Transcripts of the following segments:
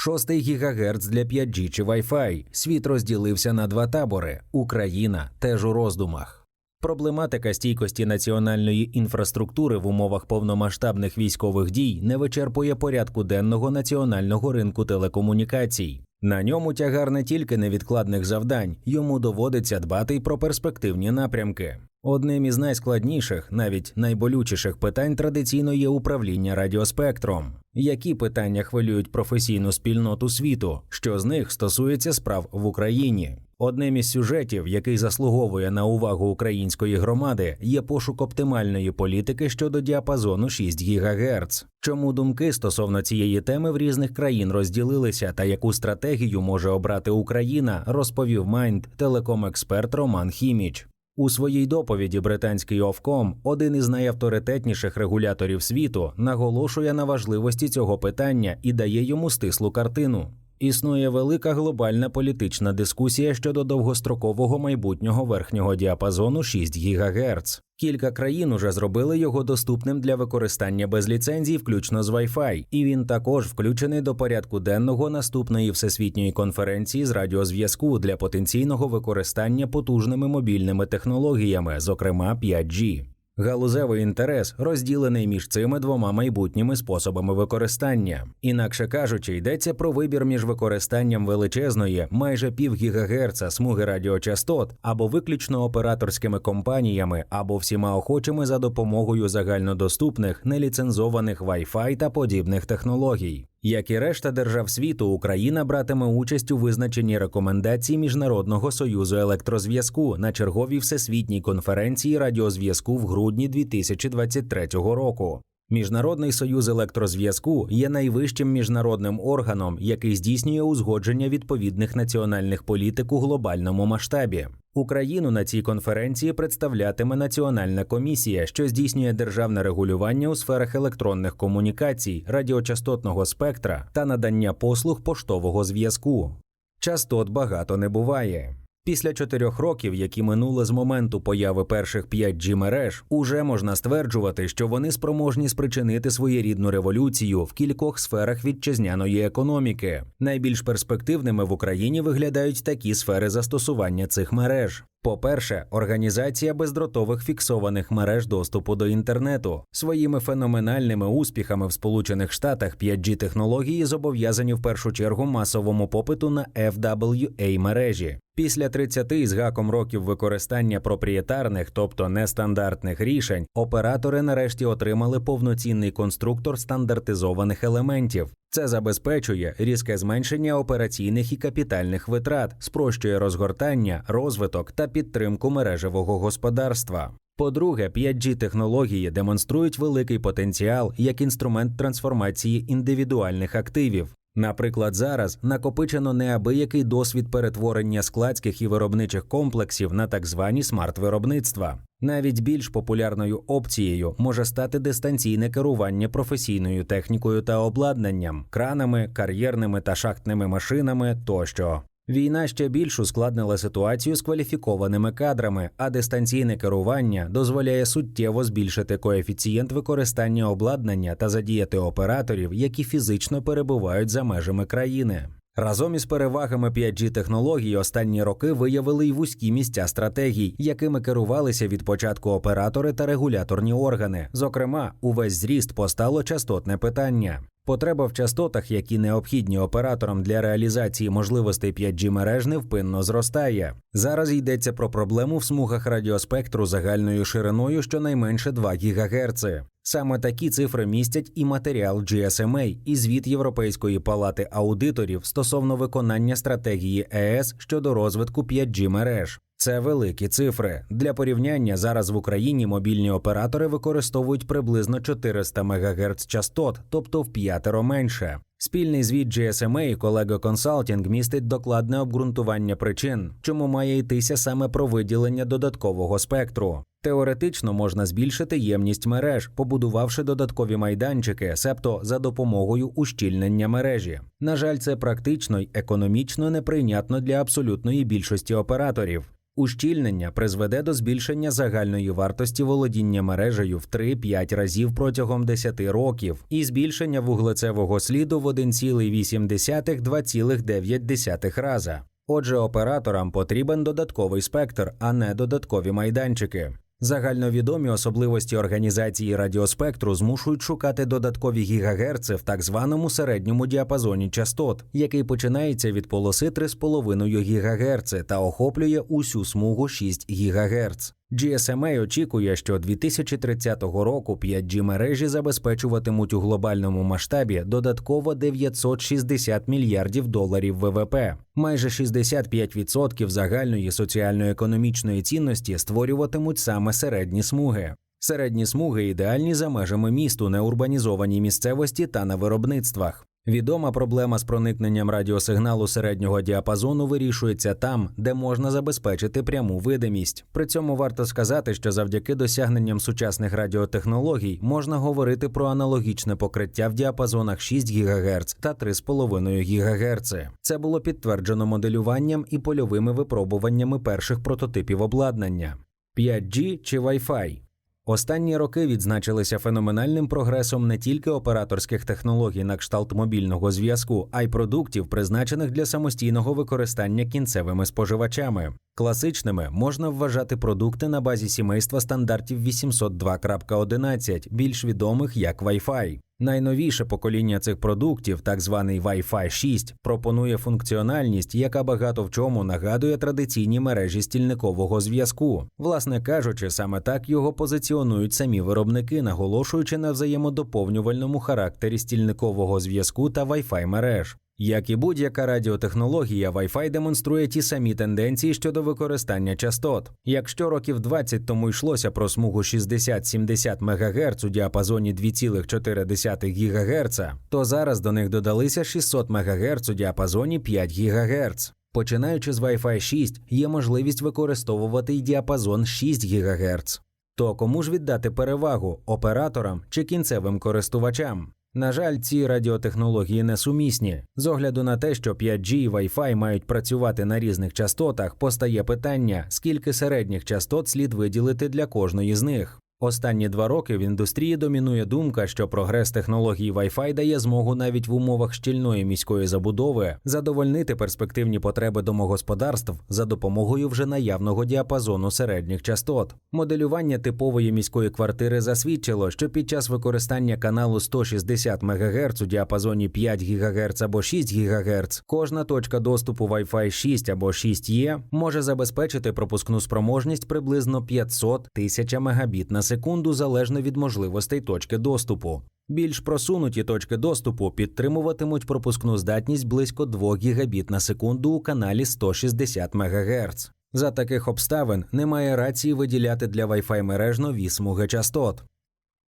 6 ГГц для 5G чи Wi-Fi. Світ розділився на два табори. Україна теж у роздумах. Проблематика стійкості національної інфраструктури в умовах повномасштабних військових дій не вичерпує порядку денного національного ринку телекомунікацій. На ньому тягар не тільки невідкладних завдань, йому доводиться дбати й про перспективні напрямки. Одним із найскладніших, навіть найболючіших питань традиційно є управління радіоспектром. Які питання хвилюють професійну спільноту світу, що з них стосується справ в Україні? Одним із сюжетів, який заслуговує на увагу української громади, є пошук оптимальної політики щодо діапазону 6 ГГц. Чому думки стосовно цієї теми в різних країн розділилися та яку стратегію може обрати Україна, розповів Майнд телеком-експерт Роман Хіміч. У своїй доповіді британський Овком, один із найавторитетніших регуляторів світу, наголошує на важливості цього питання і дає йому стислу картину. Існує велика глобальна політична дискусія щодо довгострокового майбутнього верхнього діапазону 6 ГГц. Кілька країн уже зробили його доступним для використання без ліцензій, включно з Wi-Fi, і він також включений до порядку денного наступної всесвітньої конференції з радіозв'язку для потенційного використання потужними мобільними технологіями, зокрема 5G. Галузевий інтерес розділений між цими двома майбутніми способами використання. Інакше кажучи, йдеться про вибір між використанням величезної, майже пів гігагерца смуги радіочастот або виключно операторськими компаніями, або всіма охочими за допомогою загальнодоступних неліцензованих Wi-Fi та подібних технологій. Як і решта держав світу, Україна братиме участь у визначенні рекомендацій Міжнародного союзу електрозв'язку на черговій всесвітній конференції радіозв'язку в грудні 2023 року. Міжнародний союз електрозв'язку є найвищим міжнародним органом, який здійснює узгодження відповідних національних політик у глобальному масштабі. Україну на цій конференції представлятиме Національна комісія, що здійснює державне регулювання у сферах електронних комунікацій, радіочастотного спектра та надання послуг поштового зв'язку. Частот багато не буває. Після чотирьох років, які минули з моменту появи перших 5G мереж, уже можна стверджувати, що вони спроможні спричинити своєрідну революцію в кількох сферах вітчизняної економіки. Найбільш перспективними в Україні виглядають такі сфери застосування цих мереж. По-перше, організація бездротових фіксованих мереж доступу до інтернету своїми феноменальними успіхами в Сполучених Штатах 5G технології зобов'язані в першу чергу масовому попиту на FWA мережі. Після 30 з гаком років використання проприєтарних, тобто нестандартних рішень, оператори нарешті отримали повноцінний конструктор стандартизованих елементів. Це забезпечує різке зменшення операційних і капітальних витрат, спрощує розгортання, розвиток та підтримку мережевого господарства. По-друге, 5G технології демонструють великий потенціал як інструмент трансформації індивідуальних активів. Наприклад, зараз накопичено неабиякий досвід перетворення складських і виробничих комплексів на так звані смарт-виробництва. Навіть більш популярною опцією може стати дистанційне керування професійною технікою та обладнанням, кранами, кар'єрними та шахтними машинами тощо. Війна ще більш ускладнила ситуацію з кваліфікованими кадрами, а дистанційне керування дозволяє суттєво збільшити коефіцієнт використання обладнання та задіяти операторів, які фізично перебувають за межами країни. Разом із перевагами 5G технологій останні роки виявили й вузькі місця стратегій, якими керувалися від початку оператори та регуляторні органи. Зокрема, увесь зріст постало частотне питання. Потреба в частотах, які необхідні операторам для реалізації можливостей 5G мереж, невпинно зростає. Зараз йдеться про проблему в смугах радіоспектру загальною шириною щонайменше 2 ГГц. Саме такі цифри містять і матеріал GSMA, і звіт Європейської палати аудиторів стосовно виконання стратегії ЕС щодо розвитку 5G мереж. Це великі цифри. Для порівняння зараз в Україні мобільні оператори використовують приблизно 400 МГц частот, тобто в п'ятеро менше. Спільний звіт GSMA Collego Consulting містить докладне обґрунтування причин, чому має йтися саме про виділення додаткового спектру. Теоретично можна збільшити ємність мереж, побудувавши додаткові майданчики, себто за допомогою ущільнення мережі. На жаль, це практично й економічно неприйнятно для абсолютної більшості операторів. Ущільнення призведе до збільшення загальної вартості володіння мережею в 3-5 разів протягом 10 років і збільшення вуглецевого сліду в 1,8-2,9 раза. Отже, операторам потрібен додатковий спектр, а не додаткові майданчики. Загальновідомі особливості організації радіоспектру змушують шукати додаткові гігагерци в так званому середньому діапазоні частот, який починається від полоси 3,5 ГГц та охоплює усю смугу 6 ГГц. GSMA очікує, що 2030 року 5G мережі забезпечуватимуть у глобальному масштабі додатково 960 мільярдів доларів ВВП. Майже 65% загальної соціально-економічної цінності створюватимуть саме середні смуги. Середні смуги ідеальні за межами місту, неурбанізованій місцевості та на виробництвах. Відома проблема з проникненням радіосигналу середнього діапазону вирішується там, де можна забезпечити пряму видимість. При цьому варто сказати, що завдяки досягненням сучасних радіотехнологій можна говорити про аналогічне покриття в діапазонах 6 ГГц та 3,5 ГГц. Це було підтверджено моделюванням і польовими випробуваннями перших прототипів обладнання. 5G чи Wi-Fi Останні роки відзначилися феноменальним прогресом не тільки операторських технологій на кшталт мобільного зв'язку, а й продуктів, призначених для самостійного використання кінцевими споживачами. Класичними можна вважати продукти на базі сімейства стандартів 802.11, більш відомих як Wi-Fi. Найновіше покоління цих продуктів, так званий Wi-Fi 6, пропонує функціональність, яка багато в чому нагадує традиційні мережі стільникового зв'язку. Власне кажучи, саме так його позиціонують самі виробники, наголошуючи на взаємодоповнювальному характері стільникового зв'язку та Wi-Fi мереж. Як і будь-яка радіотехнологія, Wi-Fi демонструє ті самі тенденції щодо використання частот. Якщо років 20 тому йшлося про смугу 60-70 МГц у діапазоні 2,4 ГГц, то зараз до них додалися 600 МГц у діапазоні 5 ГГц. Починаючи з Wi-Fi 6, є можливість використовувати й діапазон 6 ГГц. То кому ж віддати перевагу операторам чи кінцевим користувачам? На жаль, ці радіотехнології несумісні. З огляду на те, що 5G і Wi-Fi мають працювати на різних частотах, постає питання, скільки середніх частот слід виділити для кожної з них. Останні два роки в індустрії домінує думка, що прогрес технологій Wi-Fi дає змогу навіть в умовах щільної міської забудови задовольнити перспективні потреби домогосподарств за допомогою вже наявного діапазону середніх частот. Моделювання типової міської квартири засвідчило, що під час використання каналу 160 МГц у діапазоні 5 ГГц або 6 ГГц кожна точка доступу Wi-Fi 6 або 6E може забезпечити пропускну спроможність приблизно 500 тисяч Мбіт на секунду залежно від можливостей точки доступу. Більш просунуті точки доступу підтримуватимуть пропускну здатність близько 2 гігабіт на секунду у каналі 160 МГц. За таких обставин немає рації виділяти для Wi-Fi мереж нові смуги частот.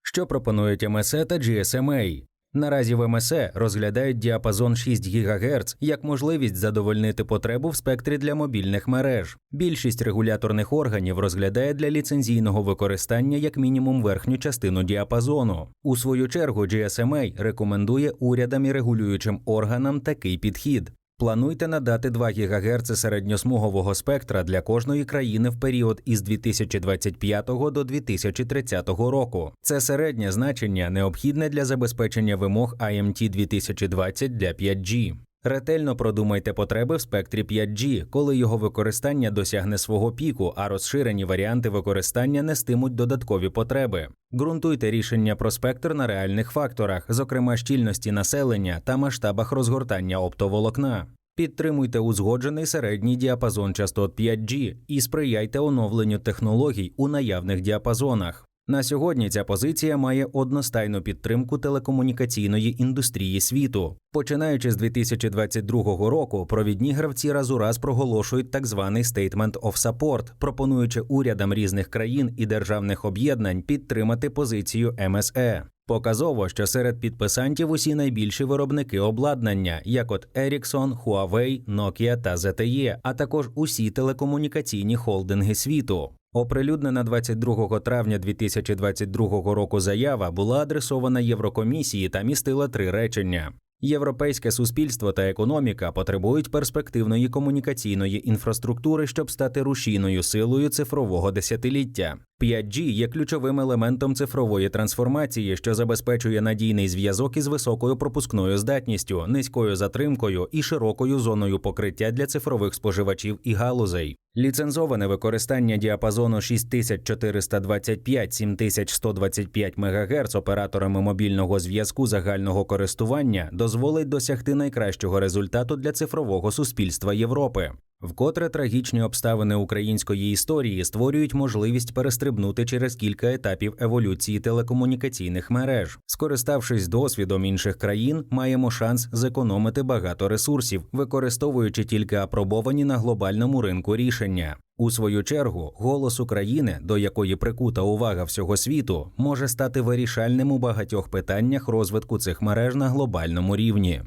Що пропонують МСЕ та GSMA? Наразі в МСЕ розглядають діапазон 6 ГГц як можливість задовольнити потребу в спектрі для мобільних мереж. Більшість регуляторних органів розглядає для ліцензійного використання як мінімум верхню частину діапазону. У свою чергу GSMA рекомендує урядам і регулюючим органам такий підхід. Плануйте надати 2 ГГц середньосмугового спектра для кожної країни в період із 2025 до 2030 року. Це середнє значення необхідне для забезпечення вимог IMT 2020 для 5G. Ретельно продумайте потреби в спектрі 5G, коли його використання досягне свого піку, а розширені варіанти використання нестимуть додаткові потреби. Ґрунтуйте рішення про спектр на реальних факторах, зокрема щільності населення та масштабах розгортання оптоволокна. Підтримуйте узгоджений середній діапазон частот 5G і сприяйте оновленню технологій у наявних діапазонах. На сьогодні ця позиція має одностайну підтримку телекомунікаційної індустрії світу. Починаючи з 2022 року, провідні гравці раз у раз проголошують так званий Statement of Support, пропонуючи урядам різних країн і державних об'єднань підтримати позицію МСЕ. Показово, що серед підписантів усі найбільші виробники обладнання, як от Ericsson, Huawei, Nokia та ZTE, а також усі телекомунікаційні холдинги світу. Оприлюднена 22 травня 2022 року заява була адресована Єврокомісії та містила три речення. Європейське суспільство та економіка потребують перспективної комунікаційної інфраструктури, щоб стати рушійною силою цифрового десятиліття. 5G є ключовим елементом цифрової трансформації, що забезпечує надійний зв'язок із високою пропускною здатністю, низькою затримкою і широкою зоною покриття для цифрових споживачів і галузей. Ліцензоване використання діапазону 6425-7125 МГц операторами мобільного зв'язку загального користування дозволить досягти найкращого результату для цифрового суспільства Європи. Вкотре трагічні обставини української історії створюють можливість перестрибнути через кілька етапів еволюції телекомунікаційних мереж. Скориставшись досвідом інших країн, маємо шанс зекономити багато ресурсів, використовуючи тільки апробовані на глобальному ринку рішення. У свою чергу, голос України, до якої прикута увага всього світу, може стати вирішальним у багатьох питаннях розвитку цих мереж на глобальному рівні.